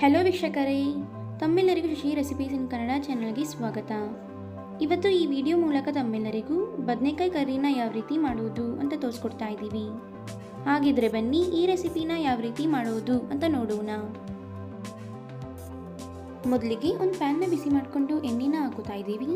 Hello ವೀಕ್ಷಕರೇ, ತಮ್ಮೆಲ್ಲರಿಗೂ Shashi recipes ಇನ್ ಕನ್ನಡ ಚಾನಲ್ಗೆ ಸ್ವಾಗತ. ಇವತ್ತು ಈ ವಿಡಿಯೋ ಮೂಲಕ ತಮ್ಮೆಲ್ಲರಿಗೂ ಬದನೆಕಾಯಿ ಕರಿನ ಯಾವ ರೀತಿ ಮಾಡುವುದು ಅಂತ ತೋರಿಸ್ಕೊಡ್ತಾ ಇದ್ದೀವಿ. ಹಾಗಿದ್ರೆ ಬನ್ನಿ ಈ ರೆಸಿಪಿನ ಯಾವ ರೀತಿ ಮಾಡೋದು ಅಂತ ನೋಡೋಣ. ಮೊದಲಿಗೆ ಒಂದು ಪ್ಯಾನ್ನ ಬಿಸಿ ಮಾಡಿಕೊಂಡು ಎಣ್ಣೆನ ಹಾಕೋತಾ ಇದ್ದೀವಿ.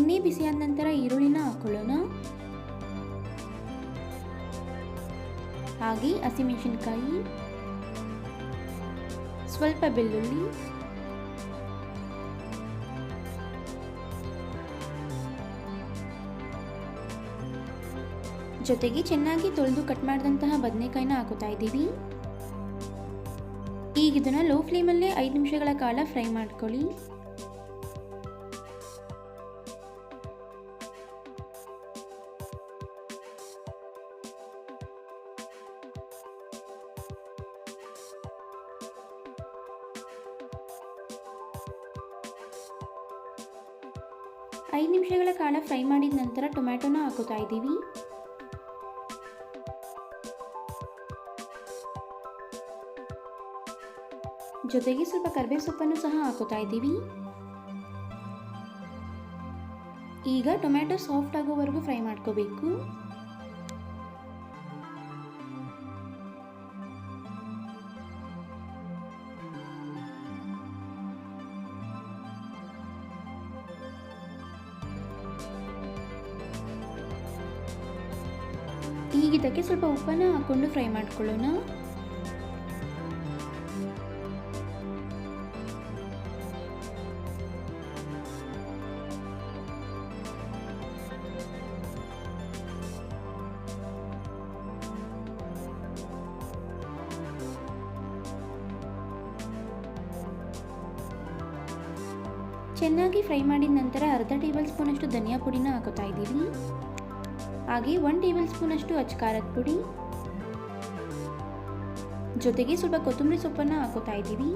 ಎಣ್ಣೆ ಬಿಸಿಯಾದ ನಂತರ ಈರುಳ್ಳಿನ ಹಾಕೊಳ್ಳೋಣ. ಹಾಗೆ ಹಸಿಮೆಣಸಿನ್ಕಾಯಿ ಸ್ವಲ್ಪ ಬೆಳ್ಳುಳ್ಳಿ, ಜೊತೆಗೆ ಚೆನ್ನಾಗಿ ತೊಳೆದು ಕಟ್ ಮಾಡಿದಂತಹ ಬದನೆಕಾಯಿನ ಹಾಕೋತಾ ಇದ್ದೀವಿ ಈಗ ಇದನ್ನು ಲೋ ಫ್ಲೇಮಲ್ಲೇ ಐದು ನಿಮಿಷಗಳ ಕಾಲ ಫ್ರೈ ಮಾಡ್ಕೊಳ್ಳಿ. ಐದು ನಿಮಿಷಗಳ ಕಾಲ ಫ್ರೈ ಮಾಡಿದ ನಂತರ ಟೊಮ್ಯಾಟೊನ ಹಾಕೋತಾ ಇದ್ದೀವಿ. ಜೊತೆಗೆ ಸ್ವಲ್ಪ ಕರಿಬೇವು ಸೊಪ್ಪನ್ನು ಸಹ ಹಾಕೋತಾ ಇದ್ದೀವಿ. ಈಗ ಟೊಮ್ಯಾಟೊ ಸಾಫ್ಟ್ ಆಗೋವರೆಗೂ ಫ್ರೈ ಮಾಡ್ಕೋಬೇಕು. ಈಗ ಇದಕ್ಕೆ ಸ್ವಲ್ಪ ಉಪ್ಪನ್ನು ಹಾಕ್ಕೊಂಡು ಫ್ರೈ ಮಾಡ್ಕೊಳ್ಳೋಣ. ಚೆನ್ನಾಗಿ ಫ್ರೈ ಮಾಡಿದ ನಂತರ ಅರ್ಧ ಟೇಬಲ್ ಸ್ಪೂನಷ್ಟು ಧನಿಯಾ ಪುಡಿನ ಹಾಕೋತಾ ಇದ್ದೀವಿ. ಹಾಗೆ ಒನ್ ಟೇಬಲ್ ಸ್ಪೂನಷ್ಟು ಖಾರದ ಪುಡಿ. ಜೊತೆಗೆ ಸ್ವಲ್ಪ ಕೊತ್ತಂಬರಿ ಸೊಪ್ಪನ್ನು ಹಾಕೋತಾ ಇದ್ದೀವಿ.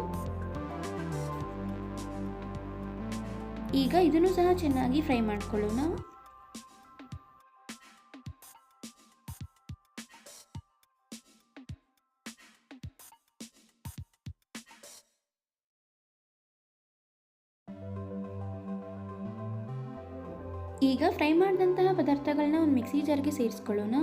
ಈಗ ಇದನ್ನು ಸಹ ಚೆನ್ನಾಗಿ ಫ್ರೈ ಮಾಡ್ಕೊಳ್ಳೋಣ. ಈಗ ಫ್ರೈ ಮಾಡಿದಂತಹ ಪದಾರ್ಥಗಳನ್ನ ಒಂದು ಮಿಕ್ಸಿ ಜಾರ್ಗೆ ಸೇರಿಸ್ಕೊಳ್ಳೋಣ.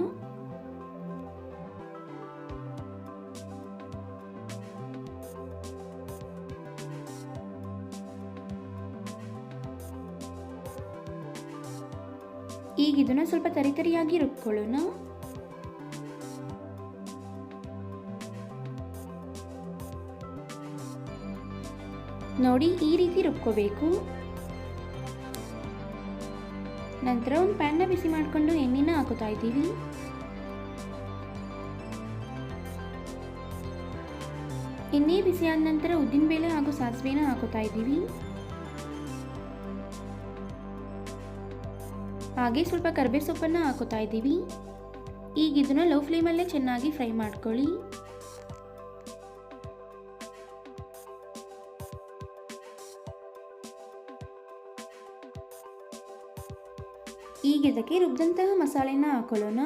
ಈಗ ಇದನ್ನ ಸ್ವಲ್ಪ ತರಿತರಿಯಾಗಿ ರುಬ್ಕೊಳ್ಳೋಣ. ನೋಡಿ ಈ ರೀತಿ ರುಬ್ಕೋಬೇಕು. ನಂತರ ಒಂದು ಪ್ಯಾನ್ನ ಬಿಸಿ ಮಾಡಿಕೊಂಡು ಎಣ್ಣೆನ ಹಾಕೋತಾ ಇದ್ದೀವಿ. ಎಣ್ಣೆ ಬಿಸಿಯಾದ ನಂತರ ಉದ್ದಿನಬೇಳೆ ಹಾಗೂ ಸಾಸಿವೆನ ಹಾಕೋತಾ ಇದ್ದೀವಿ. ಹಾಗೆ ಸ್ವಲ್ಪ ಕರ್ಬೇ ಸೊಪ್ಪನ್ನು ಹಾಕೋತಾ ಇದ್ದೀವಿ. ಈಗ ಇದನ್ನ ಲೋ ಫ್ಲೇಮಲ್ಲೇ ಚೆನ್ನಾಗಿ ಫ್ರೈ ಮಾಡ್ಕೊಳ್ಳಿ. ಈಗ ಇದಕ್ಕೆ ರುಬ್ಬಿದಂತಹ ಮಸಾಲೆನ ಹಾಕೊಳ್ಳೋಣ.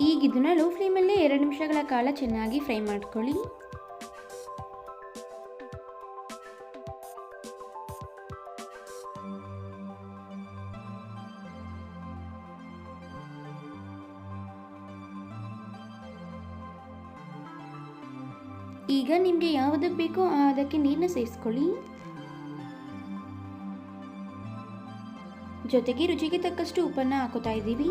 ಈಗ ಇದನ್ನ ಲೋ ಫ್ಲೇಮಲ್ಲೇ ಎರಡು ನಿಮಿಷಗಳ ಕಾಲ ಚೆನ್ನಾಗಿ ಫ್ರೈ ಮಾಡ್ಕೊಳ್ಳಿ. ಈಗ ನಿಮಗೆ ಯಾವುದಕ್ಕೆ ಬೇಕೋ ಅದಕ್ಕೆ ನೀರನ್ನ ಸೇರಿಸ್ಕೊಳ್ಳಿ ಜೊತೆಗೆ ರುಚಿಗೆ ತಕ್ಕಷ್ಟು ಉಪ್ಪನ್ನು ಹಾಕೋತಾ ಇದ್ದೀವಿ.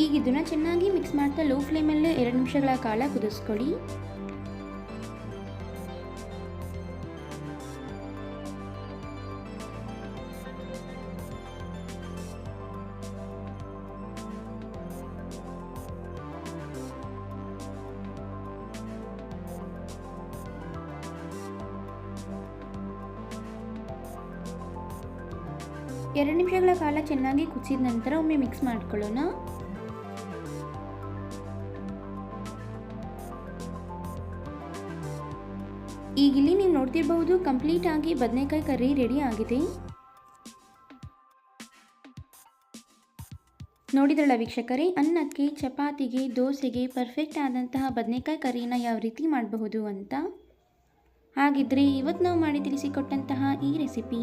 ಈಗ ಇದನ್ನ ಚೆನ್ನಾಗಿ ಮಿಕ್ಸ್ ಮಾಡ್ತಾ ಲೋ ಫ್ಲೇಮಲ್ಲೇ ಎರಡು ನಿಮಿಷಗಳ ಕಾಲ ಕುದಿಸ್ಕೊಳ್ಳಿ. ಎರಡು ನಿಮಿಷಗಳ ಕಾಲ ಚೆನ್ನಾಗಿ ಕುದಿಸಿದ ನಂತರ ಒಮ್ಮೆ ಮಿಕ್ಸ್ ಮಾಡ್ಕೊಳ್ಳೋಣ. ಈಗ ಇಲ್ಲಿ ನೀವು ನೋಡ್ತಿರಬಹುದು ಕಂಪ್ಲೀಟ್ ಆಗಿ ಬದನೆಕಾಯಿ ಕರ್ರಿ ರೆಡಿ ಆಗಿದೆ. ನೋಡಿದ್ರಲ್ಲ ವೀಕ್ಷಕರೇ, ಅನ್ನಕ್ಕೆ, ಚಪಾತಿಗೆ, ದೋಸೆಗೆ ಪರ್ಫೆಕ್ಟ್ ಆದಂತಹ ಬದನೆಕಾಯಿ ಕರಿನ ಯಾವ ರೀತಿ ಮಾಡಬಹುದು ಅಂತ? ಹಾಗಿದ್ರೆ ಇವತ್ತು ನಾವು ಮಾಡಿ ತಿಳಿಸಿಕೊಟ್ಟಂತಹ ಈ ರೆಸಿಪಿ